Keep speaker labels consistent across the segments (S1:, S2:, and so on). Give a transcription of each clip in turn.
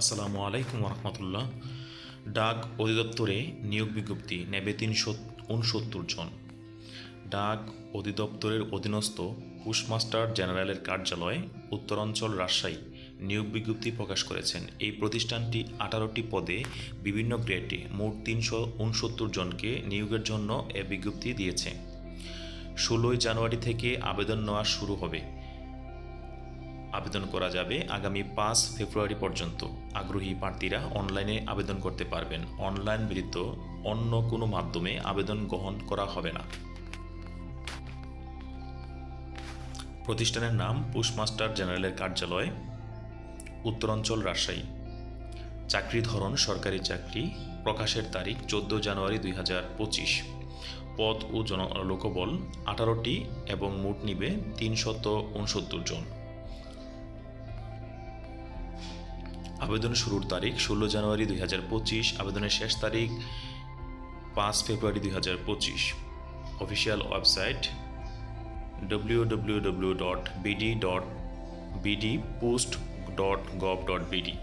S1: আসসালামু আলাইকুম রহমতুল্লাহ ডাক অধিদপ্তরে নিয়োগ বিজ্ঞপ্তি নেবে তিনশো উনসত্তর জন। ডাক অধিদপ্তরের অধীনস্থ পোস্টমাস্টার জেনারেলের কার্যালয়, উত্তরাঞ্চল রাজশাহী নিয়োগ বিজ্ঞপ্তি প্রকাশ করেছেন। এই প্রতিষ্ঠানটি আঠারোটি পদে বিভিন্ন গ্রেডে মোট তিনশো উনসত্তর জনকে নিয়োগের জন্য এ বিজ্ঞপ্তি দিয়েছে। ষোলোই জানুয়ারি থেকে আবেদন নেওয়া শুরু হবে। আবেদন করা যাবে আগামী পাঁচ ফেব্রুয়ারি পর্যন্ত। আগ্রহী প্রার্থীরা অনলাইনে আবেদন করতে পারবেন। অনলাইন ব্যতীত অন্য কোনো মাধ্যমে আবেদন গ্রহণ করা হবে না। প্রতিষ্ঠানের নাম পোস্টমাস্টার জেনারেলের কার্যালয়, উত্তরাঞ্চল রাজশাহী। চাকরি ধরন সরকারি চাকরি, প্রকাশের তারিখ চোদ্দ জানুয়ারি দুই হাজার পঁচিশ। পদ ও জন লোকবল আঠারোটি এবং মোট নিবে তিনশত উনসত্তর জন। আবেদন শুরুর তারিখ ষোলো জানুয়ারি দুই হাজার পঁচিশ, আবেদনের শেষ তারিখ পাঁচ ফেব্রুয়ারি দুই হাজার পঁচিশ। Official website W W W dot BD dot BD post dot gov dot BD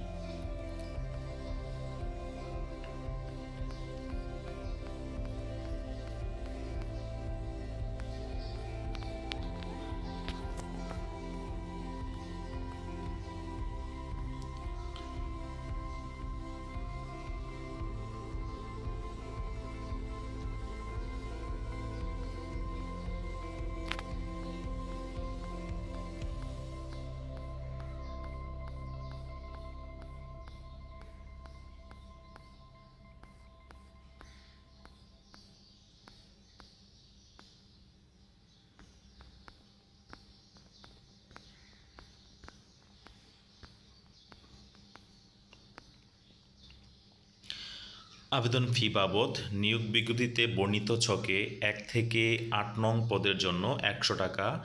S1: আবেদন ফি বাবদ নিয়োগ বিজ্ঞপ্তিতে বর্ণিত ছকে এক থেকে আট নং পদের জন্য একশো টাকা,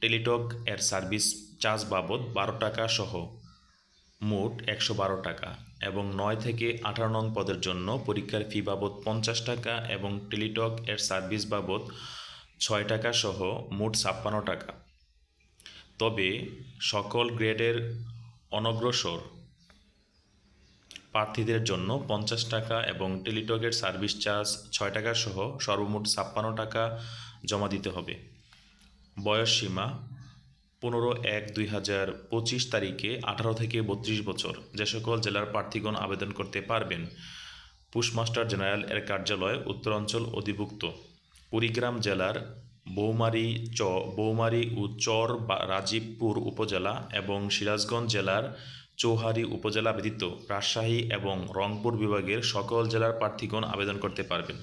S1: টেলিটক এর সার্ভিস চার্জ বাবদ বারো টাকা সহ মোট একশো বারো টাকা এবং নয় থেকে আঠারো নং পদের জন্য পরীক্ষার ফি বাবদ পঞ্চাশ টাকা এবং টেলিটক এর সার্ভিস বাবদ ছয় টাকা সহ মোট ছাপ্পান্ন টাকা। তবে সকল গ্রেডের অনগ্রসর প্রার্থীদের জন্য পঞ্চাশ টাকা এবং টেলিটকের সার্ভিস চার্জ ছয় টাকা সহ সর্বমোট ছাপ্পান্ন টাকা জমা দিতে হবে। বয়স সীমা পনেরো এক দুই হাজার পঁচিশ তারিখে আঠারো থেকে বত্রিশ বছর। যে সকল জেলার প্রার্থীগণ আবেদন করতে পারবেন, পুশমাস্টার জেনারেল এর কার্যালয়, উত্তরাঞ্চল অধিভুক্ত। কুড়িগ্রাম জেলার বৌমারি চ, বৌমারি ও চর বা রাজীবপুর উপজেলা এবং সিরাজগঞ্জ জেলার চৌহারি উপজেলা ব্যতীত রাজশাহী এবং রংপুর বিভাগের সকল জেলার প্রার্থীগণ আবেদন করতে পারবেন।